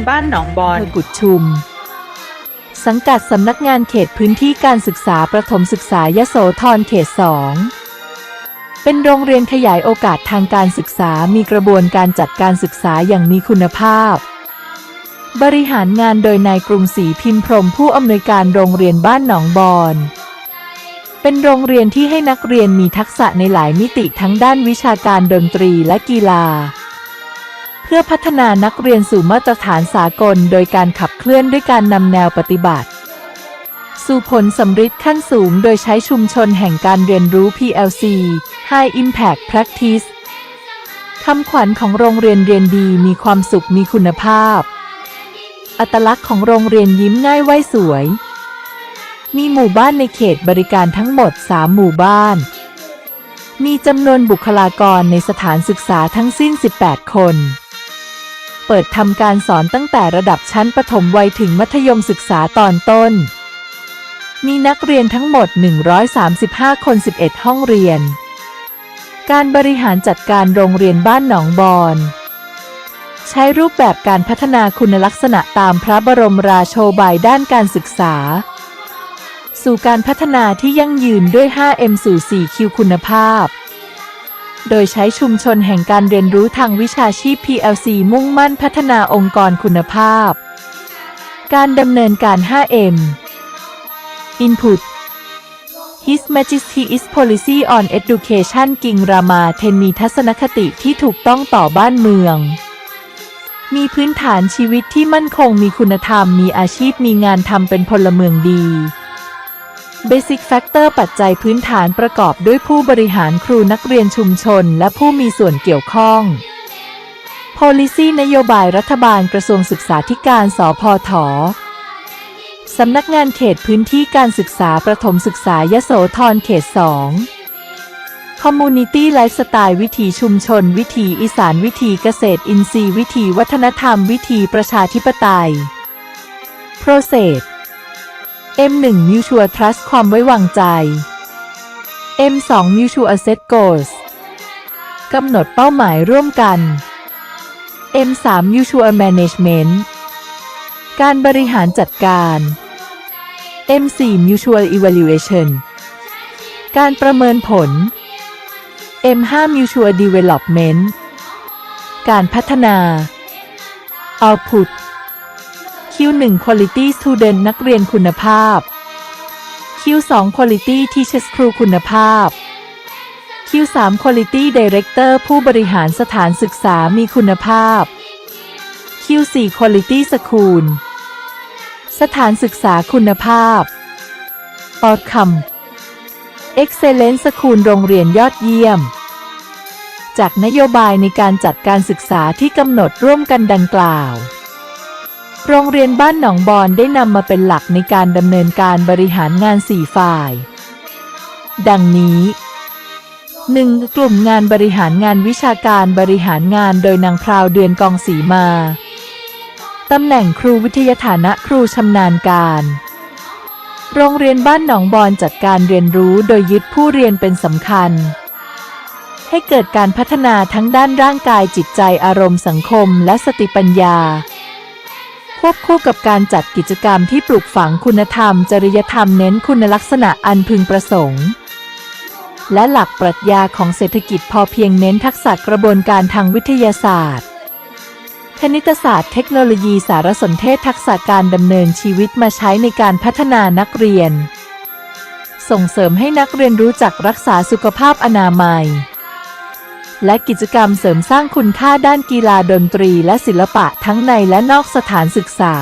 นบ้านหนองบอนอำเภอกุดชุม สังกัดสำนักงานเขตพื้นที่การศึกษาประถมศึกษายโสธรเขต2เป็นโรงเรียนขยายโอกาสทางการศึกษามีกระบวนการจัดการศึกษาอย่างมีคุณภาพ บริหารงานโดยนายกรุงศรีพิมพ์พรมผู้อำนวยการโรงเรียนบ้านหนองบอนเป็นโรงเรียนที่ให้นักเรียนมีทักษะในหลายมิติทั้งด้านวิชาการดนตรีและกีฬา พื่อพัฒนานักเรียนสู่มาตรฐานสากล โดยการขับเคลื่อนด้วยการนำแนวปฏิบัติ สู่ผลสำฤทธิ์ขั้นสูง โดยใช้ชุมชนแห่งการเรียนรู้ PLC High Impact Practice คำขวัญของโรงเรียนเรียนดีมีความสุขมีคุณภาพ อัตลักษณ์ของโรงเรียนยิ้มง่ายไหวสวย มีหมู่บ้านในเขตบริการทั้งหมด 3 หมู่บ้าน มีจำนวนบุคลากรในสถานศึกษาทั้งสิ้น 18 คน เปิดทำการสอนตั้งแต่ระดับชั้นประถมวัยถึงมัธยมศึกษาตอนต้น มีนักเรียนทั้งหมด 135 คน 11 ห้องเรียน การบริหารจัดการโรงเรียนบ้านหนองบอนใช้รูปแบบการพัฒนาคุณลักษณะตามพระบรมราโชบายด้านการศึกษา สู่การพัฒนาที่ยั่งยืนด้วย 5M สู่ 4Q คุณภาพ โดยใช้ชุมชนแห่งการเรียนรู้ทางวิชาชีพ PLC มุ่งมั่นพัฒนาองค์กรคุณภาพ การดำเนินการ 5M Input His Majesty is Policy on Education กิงรามาเทนมีทัศนคติที่ถูกต้องต่อบ้านเมือง มีพื้นฐานชีวิตที่มั่นคงมีคุณธรรม มีอาชีพมีงานทำเป็นพลเมืองดี Basic Factor ปัจจัยพื้นฐานประกอบด้วยผู้บริหารครูนักเรียนชุมชน และผู้มีส่วนเกี่ยวข้อง Policy นโยบายรัฐบาลกระทรวงศึกษาธิการ สพทสำนักงานเขตพื้นที่การศึกษาประถมศึกษายโสธรเขต 2 Community Lifestyle วิถีชุมชน วิถีอีสานวิถีเกษตรอินทรีย์ วิถีวัฒนธรรม วิถีประชาธิปไตย Process M1 Mutual Trust ความไว้วางใจ M2 Mutual Asset Goals กำหนดเป้าหมายร่วมกัน M3 Mutual Management การบริหารจัดการ M4 Mutual Evaluation การประเมินผล M5 Mutual Development การพัฒนา Output Q1 Quality Student นักเรียนคุณภาพ Q2 Quality Teachers ครูคุณภาพ Q3 Quality Director ผู้บริหารสถานศึกษามีคุณภาพ Q4 Quality School สถานศึกษาคุณภาพ Outcome Excellent School โรงเรียนยอดเยี่ยม จากนโยบายในการจัดการศึกษาที่กำหนดร่วมกันดังกล่าว โรงเรียนบ้านหนองบอนได้นำมาเป็นหลักในการดำเนินการบริหารงาน4ฝ่าย ดังนี้ 1. กลุ่มงานบริหารงานวิชาการบริหารงานโดยนางพราวเดือนกองศรีมา ตำแหน่งครูวิทยาฐานะครูชำนาญการ โรงเรียนบ้านหนองบอนจัดการเรียนรู้โดยยึดผู้เรียนเป็นสำคัญ ให้เกิดการพัฒนาทั้งด้านร่างกายจิตใจอารมณ์สังคมและสติปัญญา ควบคู่กับการจัดกิจกรรมที่ปลูกฝังคุณธรรม จริยธรรมเน้นคุณลักษณะอันพึงประสงค์ และหลักปรัชญาของเศรษฐกิจพอเพียงเน้นทักษะกระบวนการทางวิทยาศาสตร์ คณิตศาสตร์เทคโนโลยีสารสนเทศทักษะการดำเนินชีวิตมาใช้ในการพัฒนานักเรียน ส่งเสริมให้นักเรียนรู้จักรักษาสุขภาพอนามัย และกิจกรรมเสริมสร้างคุณค่าด้านกีฬาดนตรีและศิลปะทั้งในและนอกสถานศึกษา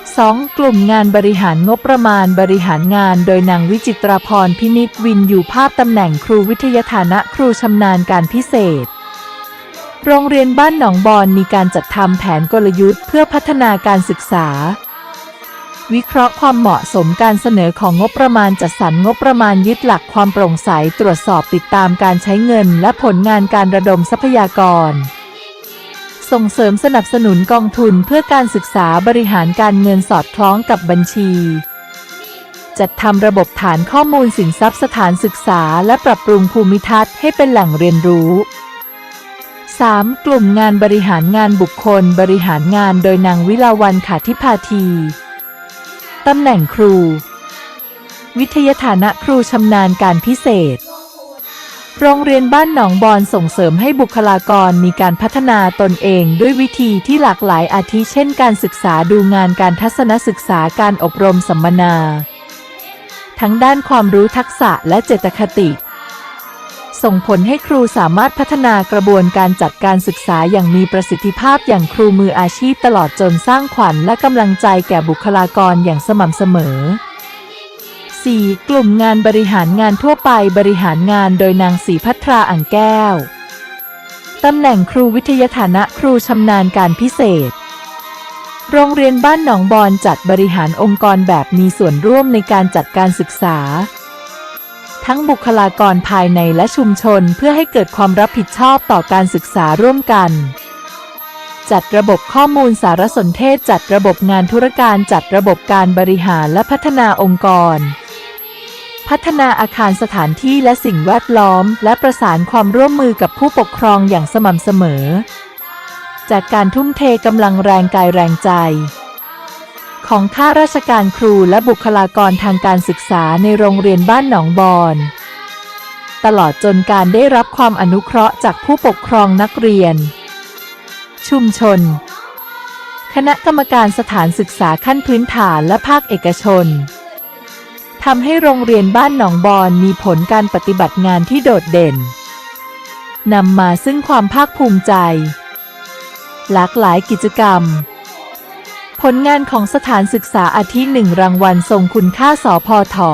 2. กลุ่มงานบริหารงบประมาณบริหารงานโดยนางวิจิตรพรพินิจวินอยู่ภาพตำแหน่งครูวิทยาฐานะครูชำนาญการพิเศษ โรงเรียนบ้านหนองบอนมีการจัดทำแผนกลยุทธ์เพื่อพัฒนาการศึกษา วิเคราะห์ความเหมาะสมการเสนอของงบประมาณจัดสรรงบประมาณยึดหลักความโปร่งใสตรวจสอบติดตามการใช้เงิน และผลงานการระดมทรัพยากร ส่งเสริมสนับสนุนกองทุนเพื่อการศึกษาบริหารการเงินสอดคล้องกับบัญชี จัดทำระบบฐานข้อมูลสินทรัพย์สถานศึกษา และปรับปรุงภูมิทัศน์ให้เป็นแหล่งเรียนรู้ 3. กลุ่มงานบริหารงานบุคคล บริหารงานโดยนางวิลาวันขาธิพาที ตำแหน่งครู วิทยาฐานะครูชำนาญการพิเศษ โรงเรียนบ้านหนองบอนส่งเสริมให้บุคลากรมีการพัฒนาตนเองด้วยวิธีที่หลากหลายอาทิเช่น การศึกษาดูงานการทัศนศึกษาการอบรมสัมมนา ทั้งด้านความรู้ทักษะและเจตคติ ส่งผลให้ครูสามารถพัฒนากระบวนการจัดการศึกษาอย่างมีประสิทธิภาพอย่างครูมืออาชีพตลอดจนสร้างขวัญและกำลังใจแก่บุคลากรอย่างสม่ำเสมอ 4. กลุ่มงานบริหารงานทั่วไปบริหารงานโดยนางศรีพัทราอ่างแก้ว ตำแหน่งครูวิทยาฐานะครูชำนาญการพิเศษ โรงเรียนบ้านหนองบอนจัดบริหารองค์กรแบบมีส่วนร่วมในการจัดการศึกษา ทั้งบุคลากรภายในและชุมชนเพื่อให้เกิดความรับผิดชอบต่อการศึกษาร่วมกัน จัดระบบข้อมูลสารสนเทศ จัดระบบงานธุรการจัดระบบการบริหารและพัฒนาองค์กร พัฒนาอาคารสถานที่และสิ่งแวดล้อม และประสานความร่วมมือกับผู้ปกครองอย่างสม่ำเสมอ จากการทุ่มเทกำลังแรงกายแรงใจ ของข้าราชการครูและบุคลากรทางการศึกษาในโรงเรียนบ้านหนองบอนตลอดจนการได้รับความอนุเคราะห์จากผู้ปกครองนักเรียน ชุมชน คณะกรรมการสถานศึกษาขั้นพื้นฐานและภาคเอกชนทำให้โรงเรียนบ้านหนองบอนมีผลการปฏิบัติงานที่โดดเด่นนำมาซึ่งความภาคภูมิใจ หลากหลายกิจกรรม ผลงานของสถานศึกษาอาทิหนึ่งรางวัลทรงคุณค่าสอพอถอ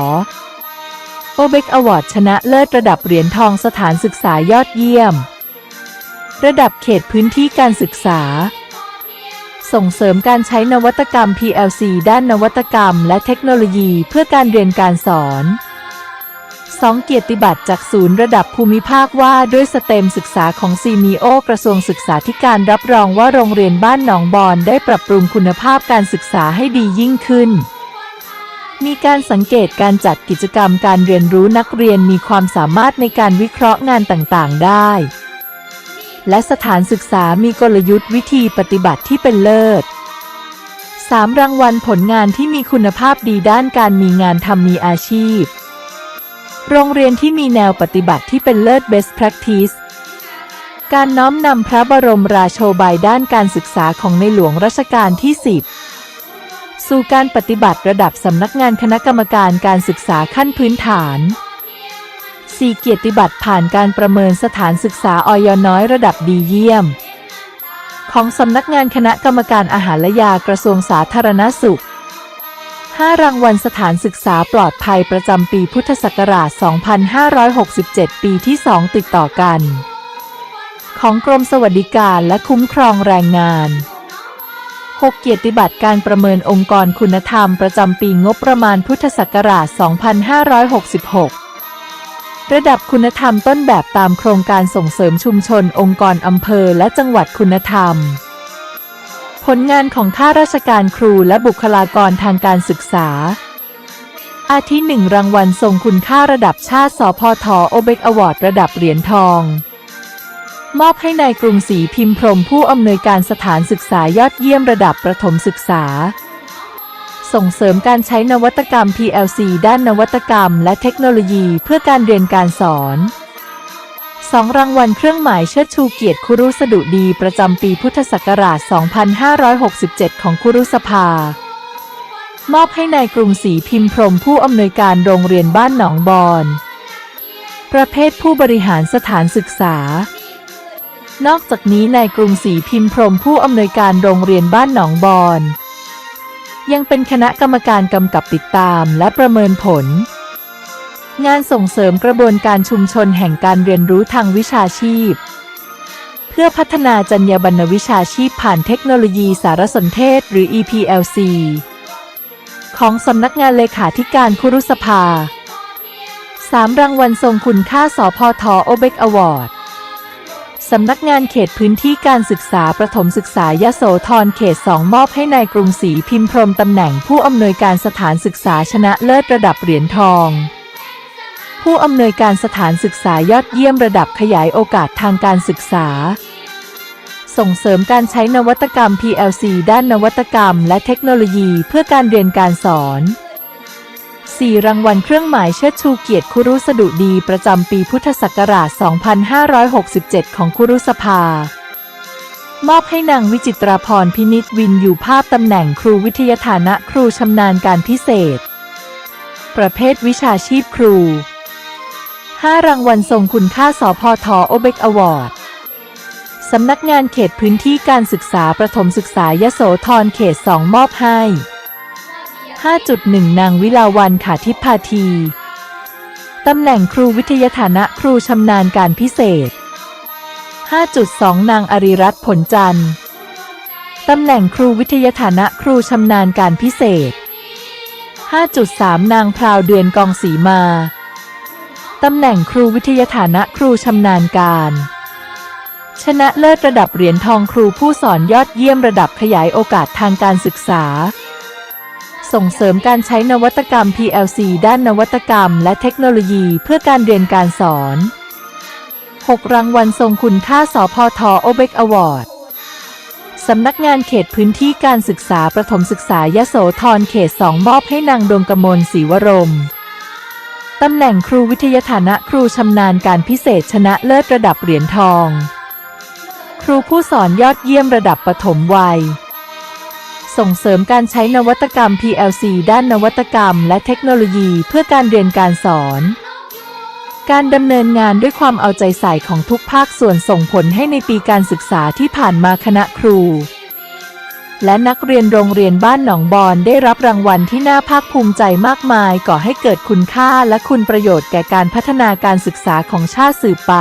โอเบกอวอร์ดชนะเลิศระดับเหรียญทองสถานศึกษายอดเยี่ยม ระดับเขตพื้นที่การศึกษา ส่งเสริมการใช้นวัตกรรม PLC ด้านนวัตกรรมและเทคโนโลยีเพื่อการเรียนการสอน 2. เกียรติบัตรจากศูนย์ระดับภูมิภาคว่าด้วยสเต็มศึกษาของซีมีโอกระทรวงศึกษาธิการรับรองว่าโรงเรียนบ้านหนองบอนได้ปรับปรุงคุณภาพการศึกษาให้ดียิ่งขึ้นมีการสังเกตการจัดกิจกรรมการเรียนรู้นักเรียนมีความสามารถในการวิเคราะห์งานต่างๆ ได้ และสถานศึกษามีกลยุทธ์วิธีปฏิบัติที่เป็นเลิศ 3. รางวัลผลงานที่มีคุณภาพดีด้านการมีงานทำมีอาชีพ โรงเรียนที่มีแนวปฏิบัติที่เป็นเลิศ best practice การน้อมนำพระบรมราโชบายด้านการศึกษาของในหลวงรัชกาลที่ 10 สู่การปฏิบัติระดับสำนักงานคณะกรรมการการศึกษาขั้นพื้นฐาน 4. เกียรติบัตรผ่านการประเมินสถานศึกษาออยน้อยระดับดีเยี่ยม ของสำนักงานคณะกรรมการอาหารและยากระทรวงสาธารณสุข 5 รางวัลสถานศึกษาปลอดภัยประจำปีพุทธศักราช 2567 ปีที่ 2 ติดต่อกัน ของกรมสวัสดิการและคุ้มครองแรงงาน 6 เกียรติบัตรการประเมินองค์กรคุณธรรมประจำปีงบประมาณพุทธศักราช 2566 ระดับคุณธรรมต้นแบบตามโครงการส่งเสริมชุมชนองค์กรอำเภอและจังหวัดคุณธรรม ผลงานของข้าราชการครูและบุคลากรทางการศึกษา อาทิหนึ่งรางวัลทรงคุณค่าระดับชาติ สพทโอเบกอวอร์ดระดับเหรียญทอง มอบให้ในายกรุงศรีพิมพ์พรหมผู้อำนวยการสถานศึกษายอดเยี่ยมระดับประถมศึกษา ส่งเสริมการใช้นวัตกรรม PLC ด้านนวัตกรรม และเทคโนโลยีเพื่อการเรียนการสอน 2รางวัลเครื่องหมายเชิดชูเกียรติคุรุสดุดีประจำปีพุทธศักราช 2567 ของคุรุสภา มอบให้ในายกรุงศรีพิมพ์พรมผู้อำนวยการโรงเรียนบ้านหนองบอน ประเภทผู้บริหารสถานศึกษา นอกจากนี้นายกรุงศรีพิมพ์พรมผู้อำนวยการโรงเรียนบ้านหนองบอน ยังเป็นคณะกรรมการกำกับติดตามและประเมินผล งานส่งเสริมกระบวนการชุมชนแห่งการเรียนรู้ทางวิชาชีพ เพื่อพัฒนาจรรยาบรรณวิชาชีพผ่านเทคโนโลยีสารสนเทศหรือ EPLC ของสำนักงานเลขาธิการคุรุสภา 3 รางวัลทรงคุณค่าสพทโอเบกอวอร์ดสำนักงานเขตพื้นที่การศึกษาประถมศึกษายโสธรเขต 2 มอบให้ในายกรุงศรีพิมพ์พรมตำแหน่งผู้อำนวยการสถานศึกษาชนะเลิศระดับเหรียญทอง ผู้อำนวยการสถานศึกษายอดเยี่ยมระดับขยายโอกาสทางการศึกษา ส่งเสริมการใช้นวัตกรรม PLC ด้านนวัตกรรม และเทคโนโลยีเพื่อการเรียนการสอน 4 รางวัลเครื่องหมายเชิดชูเกียรติครุสดุดีประจำปีพุทธศักราช 2567 ของครุสภามอบให้นางวิจิตราพรพินิจวินอยู่ภาพตำแหน่งครูวิทยาฐานะครูชำนาญการพิเศษ ประเภทวิชาชีพครู 5 รางวัลทรงคุณค่าสพทโอเบกอวอร์ดสำนักงานเขตพื้นที่การศึกษาประถมศึกษายโสธรเขต 2 มอบให้ 5.1 นางวิลาวันขาทิพพาที ตำแหน่งครูวิทยาฐานะครูชำนาญการพิเศษ 5.2 นางอริรัตน์ผลจันทร์ ตำแหน่งครูวิทยาฐานะครูชำนาญการพิเศษ 5.3 นางพราวเดือนกองศรีมา ตำแหน่งครูวิทยาฐานะครูชำนาญการ ชนะเลิศระดับเหรียญทองครูผู้สอนยอดเยี่ยมระดับขยายโอกาสทางการศึกษา ส่งเสริมการใช้นวัตกรรม PLC ด้านนวัตกรรม และเทคโนโลยีเพื่อการเรียนการสอน 6 รางวัลทรงคุณค่าสพทโอเบกอวอร์ดสำนักงานเขตพื้นที่การศึกษาประถมศึกษายโสธรเขต 2 มอบให้นางดวงกมลศรีวรม ตำแหน่งครูวิทยาฐานะครูชำนาญการพิเศษชนะเลิศระดับเหรียญทอง ครูผู้สอนยอดเยี่ยมระดับปฐมวัย ส่งเสริมการใช้นวัตกรรม PLC ด้านนวัตกรรม และเทคโนโลยีเพื่อการเรียนการสอน การดำเนินงานด้วยความเอาใจใส่ของทุกภาคส่วนส่งผลให้ในปีการศึกษาที่ผ่านมาคณะครู และนักเรียนโรงเรียนบ้านหนองบอนได้รับรางวัลที่น่าภาคภูมิใจมากมายก่อให้เกิดคุณค่าและคุณประโยชน์แก่การพัฒนาการศึกษาของชาติสืบไป